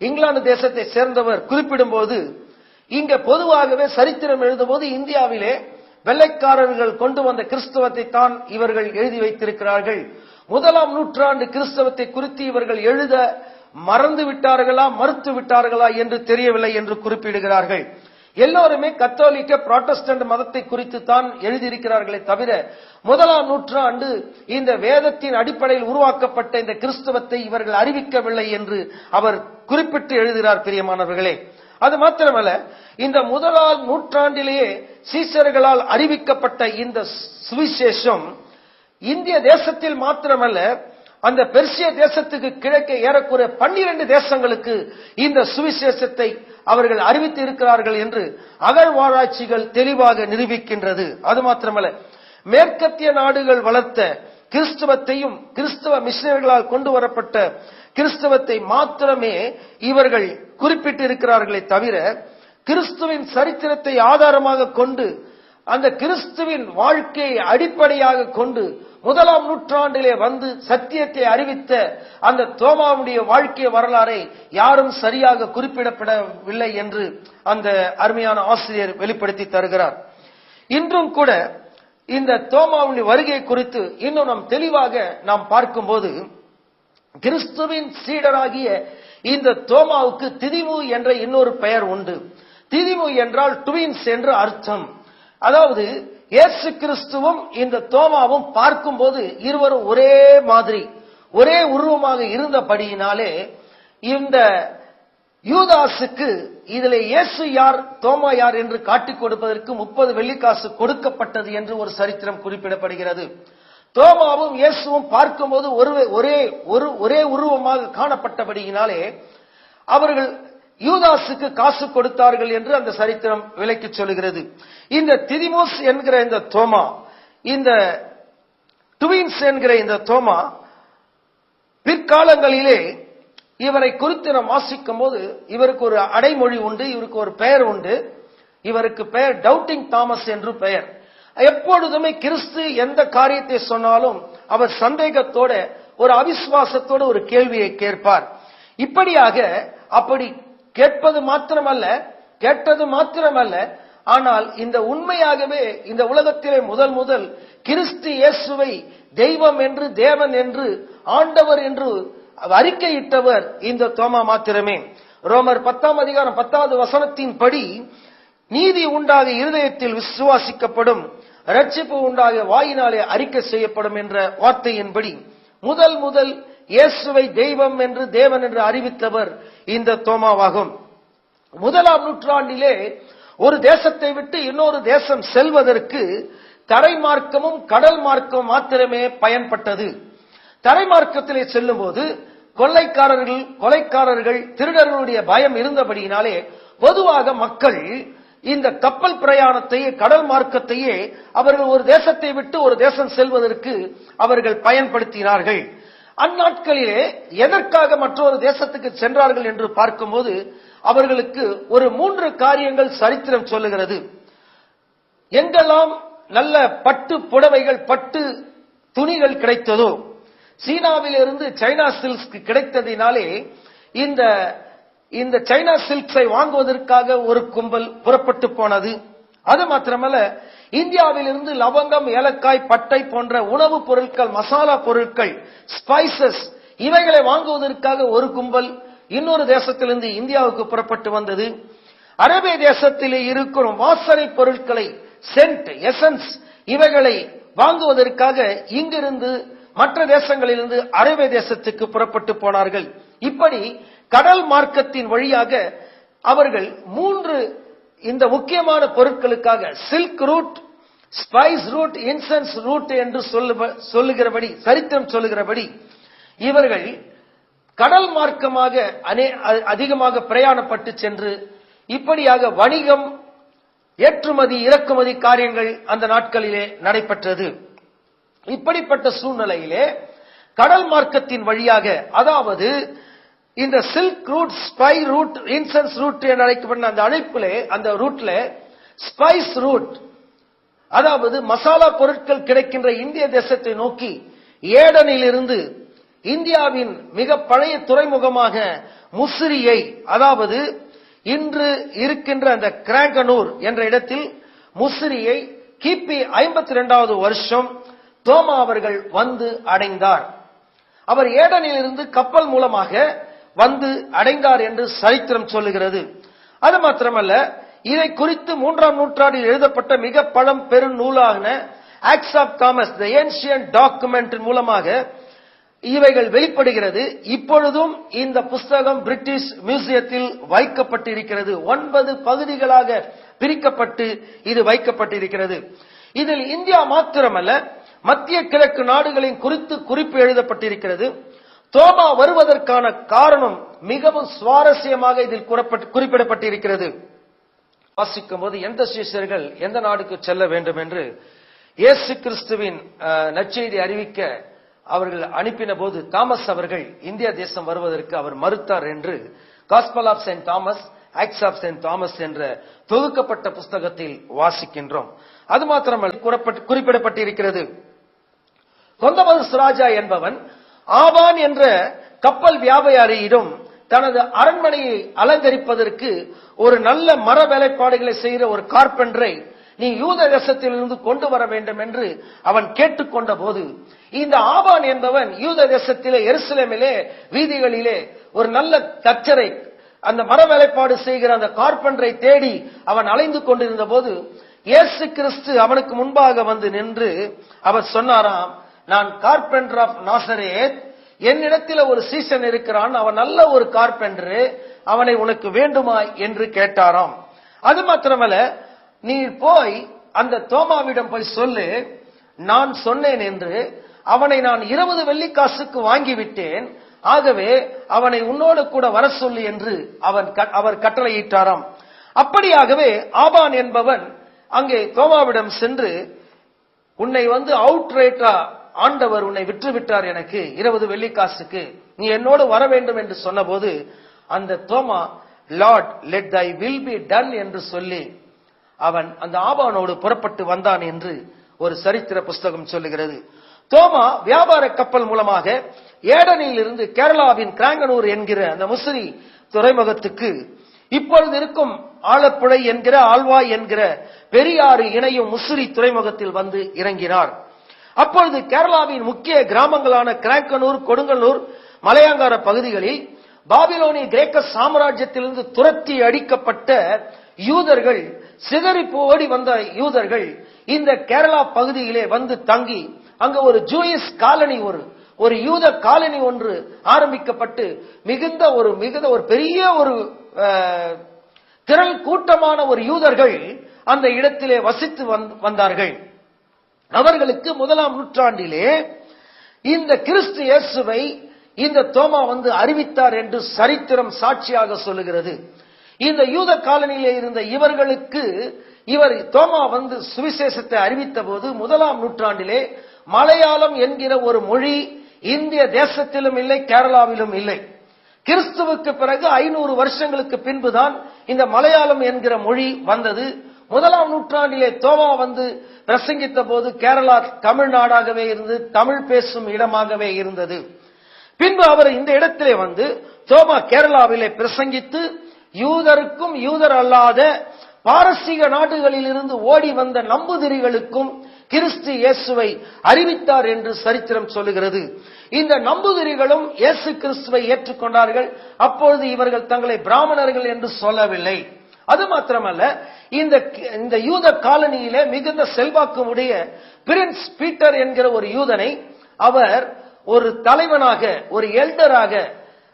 இங்கிலாந்து தேசத்தை சேர்ந்தவர் குறிப்பிடும் போது இங்க பொதுவாகவே சரித்திரம் எழுதும்போது இந்தியாவிலே வெள்ளைக்காரர்கள் கொண்டு வந்த கிறிஸ்தவத்தை தான் இவர்கள் எழுதி வைத்திருக்கிறார்கள். முதலாம் நூற்றாண்டு கிறிஸ்தவத்தை குறித்து இவர்கள் எழுத மறந்து விட்டார்களா மறுத்து விட்டார்களா என்று தெரியவில்லை என்று குறிப்பிடுகிறார்கள். எல்லோருமே கத்தோலிக்க புராட்டஸ்டன்ட் மதத்தை குறித்து தான் எழுதியிருக்கிறார்களே தவிர முதலாம் நூற்றாண்டு இந்த வேதத்தின் அடிப்படையில் உருவாக்கப்பட்ட இந்த கிறிஸ்தவத்தை இவர்கள் அறிவிக்கவில்லை என்று அவர் குறிப்பிட்டு எழுதுகிறார் பிரியமானவர்களே. அது மாத்திரமல்ல இந்த முதலாம் நூற்றாண்டிலேயே சீசர்களால் அறிவிக்கப்பட்ட இந்த சுவிசேஷம் இந்திய தேசத்தில் மாத்திரமல்ல அந்த பெர்சிய தேசத்துக்கு கிழக்கே ஏறக்குறைய பன்னிரண்டு தேசங்களுக்கு இந்த சுவிசேஷத்தை அவர்கள் அறிவித்து இருக்கிறார்கள் என்று அகழ்வாராய்ச்சிகள் தெளிவாக நிரூபிக்கின்றது. அது மாத்திரமல்ல மேற்கத்திய நாடுகள் வளர்த்த கிறிஸ்தவத்தையும் கிறிஸ்தவ மிஷினர்களால் கொண்டு வரப்பட்ட கிறிஸ்தவத்தை மாத்திரமே இவர்கள் குறிப்பிட்டு இருக்கிறார்களே தவிர கிறிஸ்துவின் சரித்திரத்தை ஆதாரமாக கொண்டு அந்த கிறிஸ்துவின் வாழ்க்கையை அடிப்படையாக கொண்டு முதலாம் நூற்றாண்டிலே வந்து சத்தியத்தை அறிவித்த அந்த தோமாவுடைய வாழ்க்கை வரலாறை யாரும் சரியாக குறிப்பிடப்படவில்லை என்று அந்த அருமையான ஆசிரியர் வெளிப்படுத்தி தருகிறார். இன்றும் கூட இந்த தோமாவுடைய வருகை குறித்து இன்னும் நாம் தெளிவாக நாம் பார்க்கும்போது கிறிஸ்துவின் சீடராகிய இந்த தோமாவுக்கு திதிமு என்ற இன்னொரு பெயர் உண்டு. திதிமு என்றால் டுவின்ஸ் என்று அர்த்தம். அதாவது இயேசு கிறிஸ்துவும் இந்த தோமாவும் பார்க்கும்போது இருவரும் ஒரே மாதிரி ஒரே உருவமாக இருந்தபடியினாலே இந்த யூதாசுக்கு இதுல இயேசு யார் தோமா யார் என்று காட்டிக் கொடுப்பதற்கு முப்பது வெள்ளிக்காசு கொடுக்கப்பட்டது என்று ஒரு சரித்திரம் குறிப்பிடப்படுகிறது. தோமாவும் இயேசுவும் பார்க்கும்போது ஒரு ஒரே ஒரு ஒரே உருவமாக காணப்பட்டபடியினாலே அவர்கள் யூதாசுக்கு காசு கொடுத்தார்கள் என்று அந்த சரித்திரம் விலைக்கு சொல்லுகிறது. இந்த திதிமோஸ் என்கிற இந்த தோமா இந்த டுவின்ஸ் என்கிற இந்த தோமா பிற்காலங்களிலே இவரை குறித்து நாம் வாசிக்கும் போது இவருக்கு ஒரு அடைமொழி உண்டு இவருக்கு ஒரு பெயர் உண்டு. இவருக்கு பெயர் டவுட்டிங் தாமஸ் என்று பெயர். எப்பொழுதுமே கிறிஸ்து எந்த காரியத்தை சொன்னாலும் அவர் சந்தேகத்தோட ஒரு அவிசுவாசத்தோட ஒரு கேள்வியை கேட்பார். இப்படியாக அப்படி கேட்பது மாத்திரமல்ல கேட்டது மாத்திரமல்ல. ஆனால் இந்த உண்மையாகவே இந்த உலகத்திலே முதல் முதல் கிறிஸ்து இயேசுவை தெய்வம் என்று தேவன் என்று ஆண்டவர் என்று அறிக்கையிட்டவர் இந்த தோமா மாத்திரமே. ரோமர் பத்தாம் அதிகாரம் பத்தாவது வசனத்தின் படி நீதி உண்டாக இருதயத்தில் விசுவாசிக்கப்படும் ரட்சிப்பு உண்டாக வாயினாலே அறிக்கை செய்யப்படும் என்ற வார்த்தையின்படி முதல் முதல் இயேசுவை தெய்வம் என்று தேவன் என்று அறிவித்தவர் இந்த தோமாவாகும். முதலாம் நூற்றாண்டிலே ஒரு தேசத்தை விட்டு இன்னொரு தேசம் செல்வதற்கு தரை மார்க்கமும் கடல் மார்க்கமும் மாத்திரமே பயன்பட்டது. தரை மார்க்கத்திலே செல்லும் போது கொள்ளைக்காரர்கள் கொலைக்காரர்கள் திருடர்களுடைய பயம் இருந்தபடியினாலே பொதுவாக மக்கள் இந்த கப்பல் பிரயாணத்தையே கடல் மார்க்கத்தையே அவர்கள் ஒரு தேசத்தை விட்டு ஒரு தேசம் செல்வதற்கு அவர்கள் பயன்படுத்தினார்கள். அந்நாட்களிலே எதற்காக மற்றொரு தேசத்துக்கு சென்றார்கள் என்று பார்க்கும்போது அவர்களுக்கு ஒரு மூன்று காரியங்கள் சரித்திரம் சொல்லுகிறது. எங்கெல்லாம் நல்ல பட்டு புடவைகள் பட்டு துணிகள் கிடைத்ததோ சீனாவிலிருந்து சைனா சில்க்ஸ் கிடைத்ததினாலே இந்த இந்த சைனா சில்க்ஸை வாங்குவதற்காக ஒரு கும்பல் புறப்பட்டு போனது. அது மாத்திரமல்ல இந்தியாவிலிருந்து லவங்கம் ஏலக்காய் பட்டை போன்ற உணவுப் பொருட்கள் மசாலா பொருட்கள் ஸ்பைசஸ் இவைகளை வாங்குவதற்காக ஒரு கும்பல் இன்னொரு தேசத்திலிருந்து இந்தியாவுக்கு புறப்பட்டு வந்தது. அரேபிய தேசத்திலே இருக்கும் வாசனை பொருட்களை சென்ட் எசன்ஸ் இவைகளை வாங்குவதற்காக இங்கிருந்து மற்ற தேசங்களிலிருந்து அரேபிய தேசத்துக்கு புறப்பட்டு போனார்கள். இப்படி கடல் மார்க்கத்தின் வழியாக அவர்கள் மூன்று இந்த முக்கியமான பொருட்களுக்காக silk route spice route incense route என்று சொல்லுகிறபடி சரித்திரம் சொல்லுகிறபடி இவர்கள் கடல் மார்க்கமாக அ- அதிகமாக பிரயாணப்பட்டு சென்று இப்படியாக வணிகம் ஏற்றுமதி இறக்குமதி காரியங்கள் அந்த நாட்களிலே நடைபெற்றது. இப்படிப்பட்ட சூழ்நிலையிலே கடல் மார்க்கத்தின் வழியாக அதாவது இந்த silk route spice route incense route என்று அழைக்கப்பட்ட அந்த அழைப்பிலே அந்த ரூட்ல ஸ்பைஸ் ரூட் அதாவது மசாலா பொருட்கள் கிடைக்கின்ற இந்திய தேசத்தை நோக்கி ஏடனிலிருந்து இந்தியாவின் மிக பழைய துறைமுகமாக முசிறியை அதாவது இன்று இருக்கின்ற அந்த கிராங்கனூர் என்ற இடத்தில் முசிறியை கிபி ஐம்பத்தி இரண்டாவது வருஷம் தோமா அவர்கள் வந்து அடைந்தார். அவர் ஏடனிலிருந்து கப்பல் மூலமாக வந்து அடைந்தார் என்று சரித்திரம் சொல்லுகிறது. அது மாத்திரமல்ல இதை குறித்து மூன்றாம் நூற்றாண்டில் எழுதப்பட்ட மிக பழம் பெரும் நூலான Acts of Thomas the ancient document மூலமாக இவைகள் வெளிப்படுகிறது. இப்பொழுதும் இந்த புஸ்தகம் பிரிட்டிஷ் மியூசியத்தில் வைக்கப்பட்டிருக்கிறது. ஒன்பது பகுதிகளாக பிரிக்கப்பட்டு இது வைக்கப்பட்டிருக்கிறது. இதில் இந்தியா மாத்திரமல்ல மத்திய கிழக்கு நாடுகளின் குறித்து குறிப்பு எழுதப்பட்டிருக்கிறது. தோமா வருவதற்கான காரணம் மிகவும் சுவாரஸ்யமாக இதில் குறிப்பிடப்பட்டிருக்கிறது. வாசிக்கும் போது எந்த சீசர்கள் எந்த நாடுக்கு செல்ல வேண்டும் என்று இயேசு கிறிஸ்துவின் நச்செய்தி அறிவிக்க அவர்கள் அனுப்பின போது தாமஸ் அவர்கள் இந்திய தேசம் வருவதற்கு அவர் மறுத்தார் என்று Gospel of Saint Thomas Acts of Saint Thomas என்ற தொகுக்கப்பட்ட புஸ்தகத்தில் வாசிக்கின்றோம். அது மாத்திரமல்ல குறிப்பிடப்பட்டிருக்கிறது. கொந்தமது சுராஜா என்பவன் ஆபான் என்ற கப்பல் வியாபாரியிடம் தனது அரண்மனையை அலங்கரிப்பதற்கு ஒரு நல்ல மர வேலைப்பாடுகளை செய்கிற ஒரு கார்பெண்டரை நீ யூத தேசத்திலிருந்து கொண்டு வர வேண்டும் என்று அவன் கேட்டுக்கொண்ட போது இந்த ஆபான் என்பவன் யூத தேசத்திலே எருசலேமிலே வீதிகளிலே ஒரு நல்ல தச்சரை அந்த மர வேலைப்பாடு செய்கிற அந்த கார்பெண்டரை தேடி அவன் அலைந்து கொண்டிருந்த போது இயேசு கிறிஸ்து அவனுக்கு முன்பாக வந்து நின்று அவர் சொன்னாராம் நான் கார்பெண்டர் ஆஃப் நாசரேத் என்னிடத்தில் ஒரு சீசன் இருக்கிறான். அவன் நல்ல ஒரு கார்பெண்டர் அவனை உனக்கு வேண்டுமா என்று கேட்டாராம். அது மாத்திரமல்ல நீ போய் அந்த தோமாவிடம் போய் சொல்லு. நான் சொன்னேன் என்று அவனை நான் இருபது வெள்ளிக்காசுக்கு வாங்கிவிட்டேன். ஆகவே அவனை உன்னோடு கூட வர சொல்லு என்று அவன் அவர் கட்டளையிட்டாராம். அப்படியாகவே ஆபான் என்பவன் அங்கே தோமாவிடம் சென்று உன்னை வந்து அவுட் ரேட்டா ஆண்டவர் உன்னை விற்று விட்டார் எனக்கு இருபது வெள்ளிக்காசுக்கு நீ என்னோடு வர வேண்டும் என்று சொன்னபோது அந்த Thoma Lord let thy will be done என்று சொல்லி அவன் அந்த ஆபானோடு புறப்பட்டு வந்தான் என்று ஒரு சரித்திர புஸ்தகம் சொல்லுகிறது. தோமா வியாபார கப்பல் மூலமாக ஏடனில் இருந்து கேரளாவின் கிராங்கனூர் என்கிற அந்த முசிறி துறைமுகத்துக்கு இப்பொழுது இருக்கும் ஆலப்புழை என்கிற ஆழ்வாய் என்கிற பெரியாறு இணையும் முசிறி துறைமுகத்தில் வந்து இறங்கினார். அப்பொழுது கேரளாவின் முக்கிய கிராமங்களான கிராக்கனூர் கொடுங்கல்லூர் மலையாங்கார பகுதிகளில் பாபிலோனிய கிரேக்க சாம்ராஜ்யத்திலிருந்து துரத்தி அடிக்கப்பட்ட யூதர்கள் சிதறி ஓடி வந்த யூதர்கள் இந்த கேரளா பகுதியிலே வந்து தங்கி அங்க ஒரு ஜூயிஸ் காலனி ஒரு ஒரு யூத காலனி ஒன்று ஆரம்பிக்கப்பட்டு மிகுந்த ஒரு மிகுந்த ஒரு பெரிய ஒரு திரள் கூட்டமான ஒரு யூதர்கள் அந்த இடத்திலே வசித்து வந்- வந்தார்கள். அவர்களுக்கு முதலாம் நூற்றாண்டிலே இந்த கிறிஸ்து இயேசுவை இந்த தோமா வந்து அறிவித்தார் என்று சரித்திரம் சாட்சியாக சொல்லுகிறது. இந்த யூத காலனியிலே இருந்த இவர்களுக்கு இவர் தோமா வந்து சுவிசேஷத்தை அறிவித்த போது முதலாம் நூற்றாண்டிலே மலையாளம் என்கிற ஒரு மொழி இந்திய தேசத்திலும் இல்லை கேரளாவிலும் இல்லை. கிறிஸ்துவுக்கு பிறகு ஐநூறு வருஷங்களுக்கு பின்புதான் இந்த மலையாளம் என்கிற மொழி வந்தது. முதலாம் நூற்றாண்டிலே தோமா வந்து பிரசங்கித்த போது கேரளா தமிழ்நாடாகவே இருந்து தமிழ் பேசும் இடமாகவே இருந்தது. பின்பு அவர் இந்த இடத்திலே வந்து தோமா கேரளாவிலே பிரசங்கித்து யூதருக்கும் யூதர் அல்லாத பாரசீக நாடுகளில் இருந்து ஓடி வந்த நம்புதிரிகளுக்கும் கிறிஸ்து இயேசுவை அறிவித்தார் என்று சரித்திரம் சொல்லுகிறது. இந்த நம்புதிரிகளும் இயேசு கிறிஸ்துவை ஏற்றுக்கொண்டார்கள். அப்பொழுது இவர்கள் தங்களை பிராமணர்கள் என்று சொல்லவில்லை. அது மாத்திரமல்ல இந்த இந்த யூத காலனியிலே மிகுந்த செல்வாக்கு உடைய பிரின்ஸ் பீட்டர் என்கிற ஒரு யூதனை அவர் ஒரு தலைவனாக ஒரு எல்டராக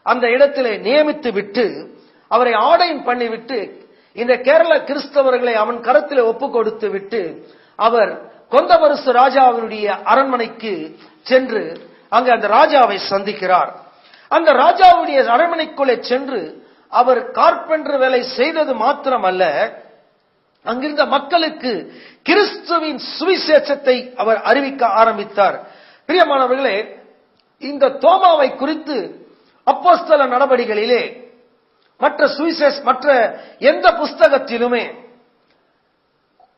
அந்த இடத்திலே நியமித்து விட்டு அவரை ஆடையும் பண்ணிவிட்டு இந்த கேரள கிறிஸ்தவர்களை அவன் கருத்தில் ஒப்பு கொடுத்து விட்டு அவர் கொந்தபரசு ராஜாவினுடைய அரண்மனைக்கு சென்று அங்கு அந்த ராஜாவை சந்திக்கிறார். அந்த ராஜாவுடைய அரண்மனைக்குள்ளே சென்று அவர் கார்பெண்டர் வேலை செய்தது மாத்திரமல்ல அங்கிருந்த மக்களுக்கு கிறிஸ்துவின் சுவிசேஷத்தை அவர் அறிவிக்க ஆரம்பித்தார். பிரியமானவர்களே இந்த தோமாவை குறித்து அப்போஸ்தல நடவடிக்கைகளிலே மற்ற சுவிசேஷ் மற்ற எந்த புஸ்தகத்திலுமே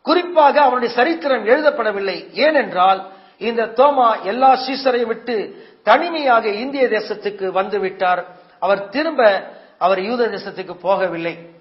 குறிப்பாக அவனுடைய சரித்திரம் எழுதப்படவில்லை. ஏனென்றால் இந்த தோமா எல்லா சீசரையும் விட்டு தனிமையாக இந்திய தேசத்துக்கு வந்துவிட்டார். அவர் திரும்ப அவர் யூத தேசத்துக்கு போகவில்லை.